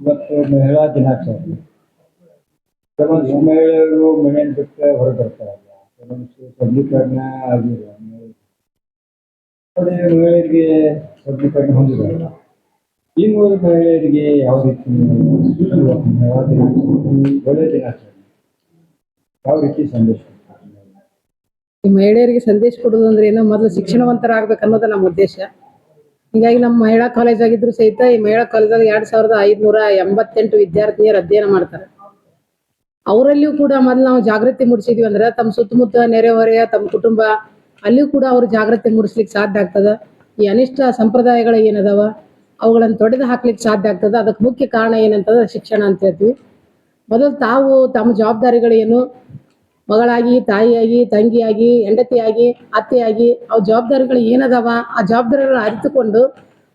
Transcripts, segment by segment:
ಇವತ್ತು ಮಹಿಳಾ ದಿನಾಚರಣೆ. ಕೆಲವೊಂದು ಮಹಿಳೆಯರು ಮನೆಯನ್ನು ಬಿಟ್ಟು ಹೊರ ಇಲ್ಲ ಕೆಲವೊಂದು ಸಬಲೀಕರಣ ಆಗಿಲ್ಲ. ಮಹಿಳೆಯರಿಗೆ ಸಬಲೀಕರಣ ಹೊಂದಿರಲ್ಲ. ಇನ್ನು ಮಹಿಳೆಯರಿಗೆ ಯಾವ ರೀತಿ ಮಹಿಳಾ ದಿನಾಚರಣೆ ಒಳ್ಳೆಯ ದಿನಾಚರಣೆ? ಯಾವ ರೀತಿ ಸಂದೇಶ ಮಹಿಳೆಯರಿಗೆ ಸಂದೇಶ ಕೊಡೋದು ಅಂದ್ರೆ ಏನೋ ಮೊದಲು ಶಿಕ್ಷಣವಂತರಾಗ್ಬೇಕು ಅನ್ನೋದು ನಮ್ಮ ಉದ್ದೇಶ. ಹೀಗಾಗಿ ನಮ್ಮ ಮಹಿಳಾ ಕಾಲೇಜ್ ಆಗಿದ್ರು ಸಹಿತ ಈ ಮಹಿಳಾ ಕಾಲೇಜಾಗ ಎರಡ್ ಸಾವಿರದ ಐದ್ನೂರ ಎಂಬತ್ತೆಂಟು ವಿದ್ಯಾರ್ಥಿನಿಯರು ಅಧ್ಯಯನ ಮಾಡ್ತಾರೆ. ಅವರಲ್ಲಿಯೂ ಕೂಡ ಮೊದಲು ನಾವು ಜಾಗೃತಿ ಮೂಡಿಸಿದ್ವಿ ಅಂದ್ರೆ ತಮ್ಮ ಸುತ್ತಮುತ್ತ ನೆರೆಹೊರೆಯ ತಮ್ಮ ಕುಟುಂಬ, ಅಲ್ಲಿಯೂ ಕೂಡ ಅವರು ಜಾಗೃತಿ ಮೂಡಿಸ್ಲಿಕ್ಕೆ ಸಾಧ್ಯ ಆಗ್ತದ. ಈ ಅನಿಷ್ಟ ಸಂಪ್ರದಾಯಗಳು ಏನದಾವ, ಅವುಗಳನ್ನು ತೊಡೆದು ಹಾಕ್ಲಿಕ್ಕೆ ಸಾಧ್ಯ ಆಗ್ತದ. ಅದಕ್ಕೆ ಮುಖ್ಯ ಕಾರಣ ಏನಂತಂದ್ರೆ ಶಿಕ್ಷಣ ಅಂತ ಹೇಳ್ತೀವಿ. ಮೊದಲು ತಾವು ತಮ್ಮ ಜವಾಬ್ದಾರಿಗಳೇನು ಮಗಳಾಗಿ, ತಾಯಿಯಾಗಿ, ತಂಗಿಯಾಗಿ, ಹೆಂಡತಿಯಾಗಿ, ಅತ್ತೆಯಾಗಿ ಅವ್ರ ಜವಾಬ್ದಾರಿಗಳು ಏನದಾವ? ಆ ಜವಾಬ್ದಾರಿಗಳನ್ನ ಅರಿತುಕೊಂಡು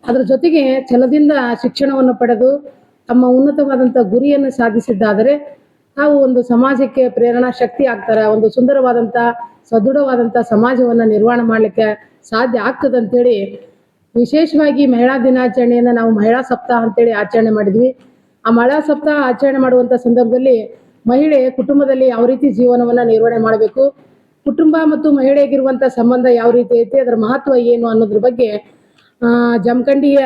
ಅದ್ರ ಜೊತೆಗೆ ಛಲದಿಂದ ಶಿಕ್ಷಣವನ್ನು ಪಡೆದು ತಮ್ಮ ಉನ್ನತವಾದಂಥ ಗುರಿಯನ್ನು ಸಾಧಿಸಿದ್ದಾದರೆ ನಾವು ಒಂದು ಸಮಾಜಕ್ಕೆ ಪ್ರೇರಣಾ ಶಕ್ತಿ ಆಗ್ತಾರೆ, ಒಂದು ಸುಂದರವಾದಂಥ, ಸದೃಢವಾದಂಥ ಸಮಾಜವನ್ನು ನಿರ್ವಹಣೆ ಮಾಡಲಿಕ್ಕೆ ಸಾಧ್ಯ ಆಗ್ತದೆ ಅಂತೇಳಿ ವಿಶೇಷವಾಗಿ ಮಹಿಳಾ ದಿನಾಚರಣೆಯನ್ನು ನಾವು ಮಹಿಳಾ ಸಪ್ತಾಹ ಅಂತೇಳಿ ಆಚರಣೆ ಮಾಡಿದ್ವಿ. ಆ ಮಹಿಳಾ ಸಪ್ತಾಹ ಆಚರಣೆ ಮಾಡುವಂಥ ಸಂದರ್ಭದಲ್ಲಿ ಮಹಿಳೆ ಕುಟುಂಬದಲ್ಲಿ ಯಾವ ರೀತಿ ಜೀವನವನ್ನ ನಿರ್ವಹಣೆ ಮಾಡಬೇಕು ಕುಟುಂಬ ಮತ್ತು ಮಹಿಳೆಗಿರುವಂತ ಸಂಬಂಧ ಯಾವ ರೀತಿ ಐತಿ ಅದರ ಮಹತ್ವ ಏನು ಅನ್ನೋದ್ರ ಬಗ್ಗೆ ಆ, ಜಮಖಂಡಿಯ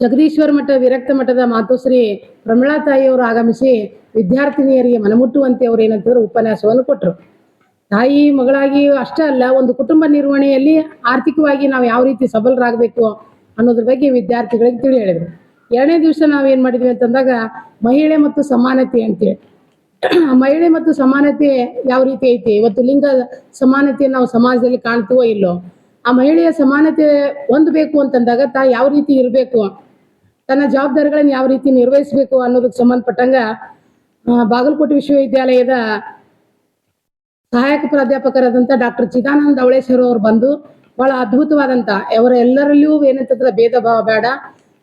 ಜಗದೀಶ್ವರ ಮಠ ವಿರಕ್ತ ಮಠದ ಮಾತುಶ್ರೀ ಪ್ರಮಿಳಾ ತಾಯಿಯವರು ಆಗಮಿಸಿ ವಿದ್ಯಾರ್ಥಿನಿಯರಿಗೆ ಮನಮುಟ್ಟುವಂತೆ ಅವರು ಏನಂತಂದ್ರೆ ಉಪನ್ಯಾಸವನ್ನು ಕೊಟ್ಟರು ತಾಯಿ ಮಗಳಾಗಿ ಅಷ್ಟೇ ಅಲ್ಲ ಒಂದು ಕುಟುಂಬ ನಿರ್ವಹಣೆಯಲ್ಲಿ ಆರ್ಥಿಕವಾಗಿ ನಾವು ಯಾವ ರೀತಿ ಸಬಲರಾಗಬೇಕು ಅನ್ನೋದ್ರ ಬಗ್ಗೆ ವಿದ್ಯಾರ್ಥಿಗಳಿಗೆ ತಿಳಿ ಹೇಳಿದ್ರು ಎರಡನೇ ದಿವಸ ನಾವೇನ್ ಮಾಡಿದ್ವಿ ಅಂತಂದಾಗ ಮಹಿಳೆ ಮತ್ತು ಸಮಾನತೆ ಅಂತೇಳಿ ಮಹಿಳೆ ಮತ್ತು ಸಮಾನತೆ ಯಾವ ರೀತಿ ಐತಿ? ಇವತ್ತು ಲಿಂಗ ಸಮಾನತೆ ನಾವು ಸಮಾಜದಲ್ಲಿ ಕಾಣ್ತೀವೋ ಇಲ್ಲೋ? ಆ ಮಹಿಳೆಯ ಸಮಾನತೆ ಹೊಂದಬೇಕು ಅಂತಂದಾಗ ತಾ ಯಾವ ರೀತಿ ಇರಬೇಕು? ತನ್ನ ಜವಾಬ್ದಾರಿಗಳನ್ನು ಯಾವ ರೀತಿ ನಿರ್ವಹಿಸಬೇಕು ಅನ್ನೋದಕ್ಕೆ ಸಂಬಂಧಪಟ್ಟಂಗ ಬಾಗಲಕೋಟೆ ವಿಶ್ವವಿದ್ಯಾಲಯದ ಸಹಾಯಕ ಪ್ರಾಧ್ಯಾಪಕರಾದಂಥ ಡಾಕ್ಟರ್ ಚಿದಾನಂದ ಅವಳೇಶ್ವರ ಅವರು ಬಂದು ಬಹಳ ಅದ್ಭುತವಾದಂಥ ಅವರ ಎಲ್ಲರಲ್ಲಿಯೂ ಏನಂತಂದ್ರೆ ಭೇದ ಭಾವ ಬೇಡ.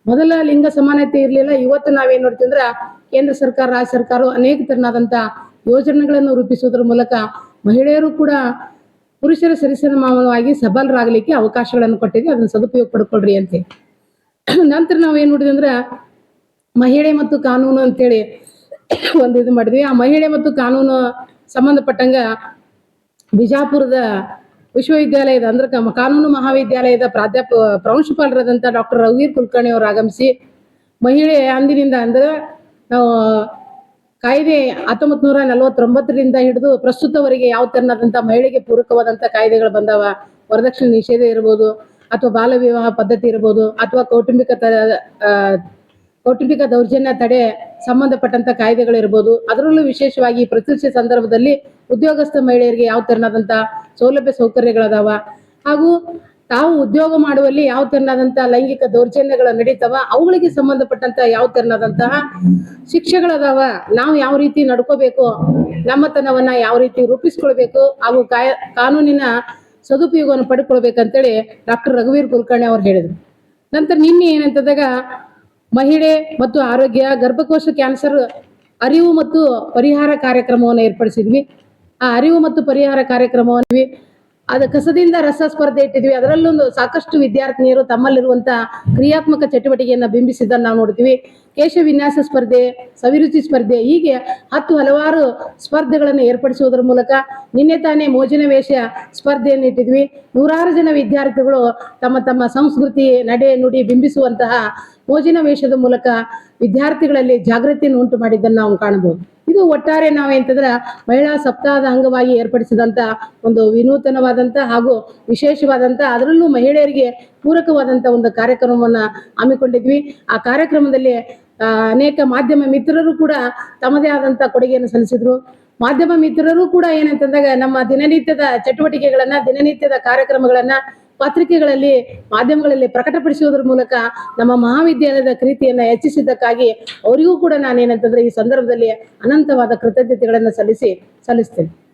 ಮೊದಲ ಲಿಂಗ ಸಮಾನತೆ ಇರಲಿಲ್ಲ, ಇವತ್ತು ನಾವೇನ್ ನೋಡ್ತೀವಿ ಅಂದ್ರೆ ಕೇಂದ್ರ ಸರ್ಕಾರ, ರಾಜ್ಯ ಸರ್ಕಾರ ಅನೇಕ ತರನಾದಂತ ಯೋಜನೆಗಳನ್ನು ರೂಪಿಸುವುದರ ಮೂಲಕ ಮಹಿಳೆಯರು ಕೂಡ ಪುರುಷರ ಸರಿಸಮಾನವಾಗಿ ಸಬಲರಾಗಲಿಕ್ಕೆ ಅವಕಾಶಗಳನ್ನು ಕೊಟ್ಟಿದೆ, ಅದನ್ನ ಸದುಪಯೋಗ ಪಡ್ಕೊಳ್ರಿ ಅಂತ ನಂತರ ನಾವು ಏನ್ ನೋಡಿದ್ವಿ ಅಂದ್ರೆ ಮಹಿಳೆ ಮತ್ತು ಕಾನೂನು ಅಂತೇಳಿ ಒಂದು ಇದು ಮಾಡಿದ್ವಿ. ಆ ಮಹಿಳೆ ಮತ್ತು ಕಾನೂನು ಸಂಬಂಧಪಟ್ಟಂಗ ಬಿಜಾಪುರದ ವಿಶ್ವವಿದ್ಯಾಲಯದ ಅಂದ್ರೆ ಕಾನೂನು ಮಹಾವಿದ್ಯಾಲಯದ ಪ್ರಾಧ್ಯಾಪ ಪ್ರಾಂಶುಪಾಲರಾದಂಥ ಡಾಕ್ಟರ್ ರಘುವೀರ್ ಕುಲಕರ್ಣಿ ಅವರು ಆಗಮಿಸಿ ಮಹಿಳೆ ಅಂದಿನಿಂದ ಅಂದ್ರೆ ನಾವು ಕಾಯ್ದೆ ಹತ್ತೊಂಬತ್ ನೂರ ನಲವತ್ತೊಂಬತ್ತರಿಂದ ಹಿಡಿದು ಪ್ರಸ್ತುತವರೆಗೆ ಯಾವ ತೆರನಾದಂಥ ಮಹಿಳೆಗೆ ಪೂರಕವಾದಂಥ ಕಾಯ್ದೆಗಳು ಬಂದವ? ವರದಕ್ಷಿಣೆ ನಿಷೇಧ ಇರ್ಬೋದು ಅಥವಾ ಬಾಲ ವಿವಾಹ ಪದ್ಧತಿ ಇರ್ಬೋದು ಅಥವಾ ಕೌಟುಂಬಿಕ ತ ಆ, ಕೌಟುಂಬಿಕ ದೌರ್ಜನ್ಯ ತಡೆ ಸಂಬಂಧಪಟ್ಟಂತ ಕಾಯ್ದೆಗಳಿರ್ಬೋದು ಅದರಲ್ಲೂ ವಿಶೇಷವಾಗಿ ಪ್ರತಿಷ್ಠೆ ಸಂದರ್ಭದಲ್ಲಿ ಉದ್ಯೋಗಸ್ಥ ಮಹಿಳೆಯರಿಗೆ ಯಾವ ತೆರನಾದಂತ ಸೌಲಭ್ಯ ಸೌಕರ್ಯಗಳದಾವ? ಹಾಗೂ ತಾವು ಉದ್ಯೋಗ ಮಾಡುವಲ್ಲಿ ಯಾವ ತೆರನಾದಂತ ಲೈಂಗಿಕ ದೌರ್ಜನ್ಯಗಳು ನಡೀತಾವ? ಅವುಗಳಿಗೆ ಸಂಬಂಧಪಟ್ಟಂತ ಯಾವ ತೆರನಾದಂತಹ ಶಿಕ್ಷೆಗಳದಾವ? ನಾವು ಯಾವ ರೀತಿ ನಡ್ಕೋಬೇಕು? ನಮ್ಮತನವನ್ನ ಯಾವ ರೀತಿ ರೂಪಿಸ್ಕೊಳ್ಬೇಕು? ಹಾಗೂ ಕಾಯ, ಕಾನೂನಿನ ಸದುಪಯೋಗವನ್ನು ಪಡ್ಕೊಳ್ಬೇಕಂತೇಳಿ ಡಾಕ್ಟರ್ ರಘುವೀರ್ ಕುಲಕರ್ಣಿ ಅವ್ರು ಹೇಳಿದ್ರು. ನಂತರ ನಿನ್ನೆ ಏನಂತಂದಾಗ ಮಹಿಳೆ ಮತ್ತು ಆರೋಗ್ಯ, ಗರ್ಭಕೋಶ ಕ್ಯಾನ್ಸರ್ ಅರಿವು ಮತ್ತು ಪರಿಹಾರ ಕಾರ್ಯಕ್ರಮವನ್ನು ಏರ್ಪಡಿಸಿದ್ವಿ. ಆ ಅರಿವು ಮತ್ತು ಪರಿಹಾರ ಕಾರ್ಯಕ್ರಮವನ್ನು ಅದ ಕಸದಿಂದ ರಸ ಸ್ಪರ್ಧೆ ಇಟ್ಟಿದ್ವಿ. ಅದರಲ್ಲೊಂದು ಸಾಕಷ್ಟು ವಿದ್ಯಾರ್ಥಿನಿಯರು ತಮ್ಮಲ್ಲಿರುವಂತ ಕ್ರಿಯಾತ್ಮಕ ಚಟುವಟಿಕೆಯನ್ನ ಬಿಂಬಿಸಿದ್ದನ್ನು ನಾವು ನೋಡ್ತೀವಿ. ಕೇಶ ವಿನ್ಯಾಸ ಸ್ಪರ್ಧೆ, ಸವಿರುಚಿ ಸ್ಪರ್ಧೆ ಹೀಗೆ ಹತ್ತು ಹಲವಾರು ಸ್ಪರ್ಧೆಗಳನ್ನು ಏರ್ಪಡಿಸುವುದರ ಮೂಲಕ ನಿನ್ನೆ ತಾನೇ ಮೋಜಿನ ವೇಷ ಸ್ಪರ್ಧೆಯನ್ನು ಇಟ್ಟಿದ್ವಿ. ನೂರಾರು ಜನ ವಿದ್ಯಾರ್ಥಿಗಳು ತಮ್ಮ ತಮ್ಮ ಸಂಸ್ಕೃತಿ, ನಡೆ, ನುಡಿ ಬಿಂಬಿಸುವಂತಹ ಮೋಜಿನ ವೇಷದ ಮೂಲಕ ವಿದ್ಯಾರ್ಥಿಗಳಲ್ಲಿ ಜಾಗೃತಿಯನ್ನು ಉಂಟು ಮಾಡಿದ್ದನ್ನು ನಾವು ಕಾಣಬಹುದು. ಇದು ಒಟ್ಟಾರೆ ನಾವೇಂತಂದ್ರೆ ಮಹಿಳಾ ಸಪ್ತಾಹದ ಅಂಗವಾಗಿ ಏರ್ಪಡಿಸಿದಂತ ಒಂದು ವಿನೂತನವಾದಂತ ಹಾಗೂ ವಿಶೇಷವಾದಂತ ಅದರಲ್ಲೂ ಮಹಿಳೆಯರಿಗೆ ಪೂರಕವಾದಂತ ಒಂದು ಕಾರ್ಯಕ್ರಮವನ್ನ ಹಮ್ಮಿಕೊಂಡಿದ್ವಿ. ಆ ಕಾರ್ಯಕ್ರಮದಲ್ಲಿ ಅನೇಕ ಮಾಧ್ಯಮ ಮಿತ್ರರು ಕೂಡ ತಮ್ಮದೇ ಆದಂತ ಕೊಡುಗೆಯನ್ನು ಸಲ್ಲಿಸಿದ್ರು. ಮಾಧ್ಯಮ ಮಿತ್ರರು ಕೂಡ ಏನಂತಂದಾಗ ನಮ್ಮ ದಿನನಿತ್ಯದ ಚಟುವಟಿಕೆಗಳನ್ನ, ದಿನನಿತ್ಯದ ಕಾರ್ಯಕ್ರಮಗಳನ್ನ ಪತ್ರಿಕೆಗಳಲ್ಲಿ, ಮಾಧ್ಯಮಗಳಲ್ಲಿ ಪ್ರಕಟಪಡಿಸುವುದರ ಮೂಲಕ ನಮ್ಮ ಮಹಾವಿದ್ಯಾಲಯದ ಕೃತಿಯನ್ನು ಹೆಚ್ಚಿಸಿದ್ದಕ್ಕಾಗಿ ಅವರಿಗೂ ಕೂಡ ನಾನೇನಂತಂದ್ರೆ ಈ ಸಂದರ್ಭದಲ್ಲಿ ಅನಂತವಾದ ಕೃತಜ್ಞತೆಗಳನ್ನು ಸಲ್ಲಿಸಿ, ಸಲ್ಲಿಸ್ತೇನೆ.